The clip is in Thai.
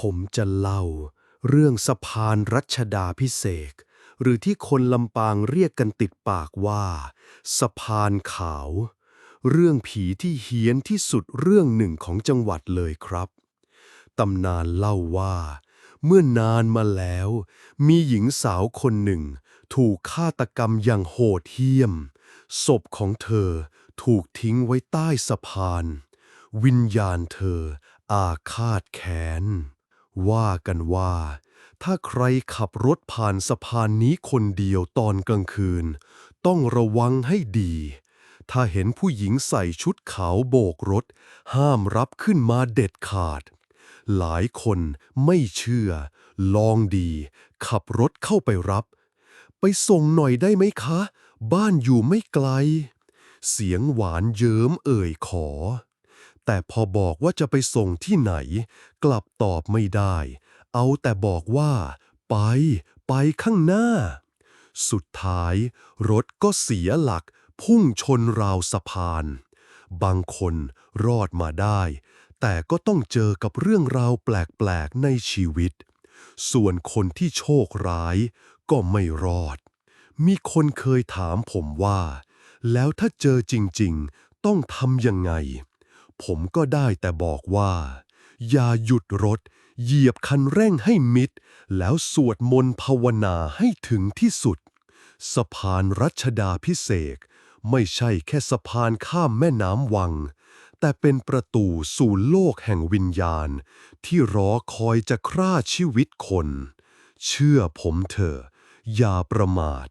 ผมจะเล่า เรื่องสะพานรัชดาพิเศษหรือที่คนลำปางเรียกกันติดปากว่า สะพานขาว เรื่องผีที่เฮี้ยนที่สุดเรื่องหนึ่งของจังหวัดเลยครับ ตำนานเล่าว่า เมื่อนานมาแล้ว มีหญิงสาวคนหนึ่ง ถูกฆาตกรรมอย่างโหดเหี้ยม ศพของเธอถูกทิ้งไว้ใต้สะพาน วิญญาณเธออาฆาตแค้น ว่ากันว่า ถ้าใครขับรถผ่านสะพานนี้คนเดียวตอนกลางคืน ต้องระวังให้ดี ถ้าเห็นผู้หญิงใส่ชุดขาวโบกรถ ห้ามรับขึ้นมาเด็ดขาด หลายคนไม่เชื่อ ลองดี ขับรถเข้าไปรับ ไปส่งหน่อยได้ไหมคะ บ้านอยู่ไม่ไกล เสียงหวานเยิ้มเอ่ยขอ แต่พอบอกว่าจะไปส่งที่ไหน กลับตอบไม่ได้ เอาแต่บอกว่า ไป ไปข้างหน้า สุดท้าย รถก็เสียหลัก พุ่งชนราวสะพาน บางคนรอดมาได้ แต่ก็ต้องเจอกับเรื่องราวแปลกๆในชีวิต ส่วนคนที่โชคร้าย ก็ไม่รอด มีคนเคยถามผมว่า แล้วถ้าเจอจริง ๆ ต้องทำยังไง ผมก็ได้แต่บอกว่า อย่าหยุดรถ เหยียบคันเร่งให้มิด แล้วสวดมนต์ภาวนาให้ถึงที่สุด สะพานรัชดาพิเศษไม่ใช่แค่สะพานข้ามแม่น้ำวัง แต่เป็นประตูสู่โลกแห่งวิญญาณ ที่รอคอยจะฆ่าชีวิตคน เชื่อผมเถอะอย่าประมาท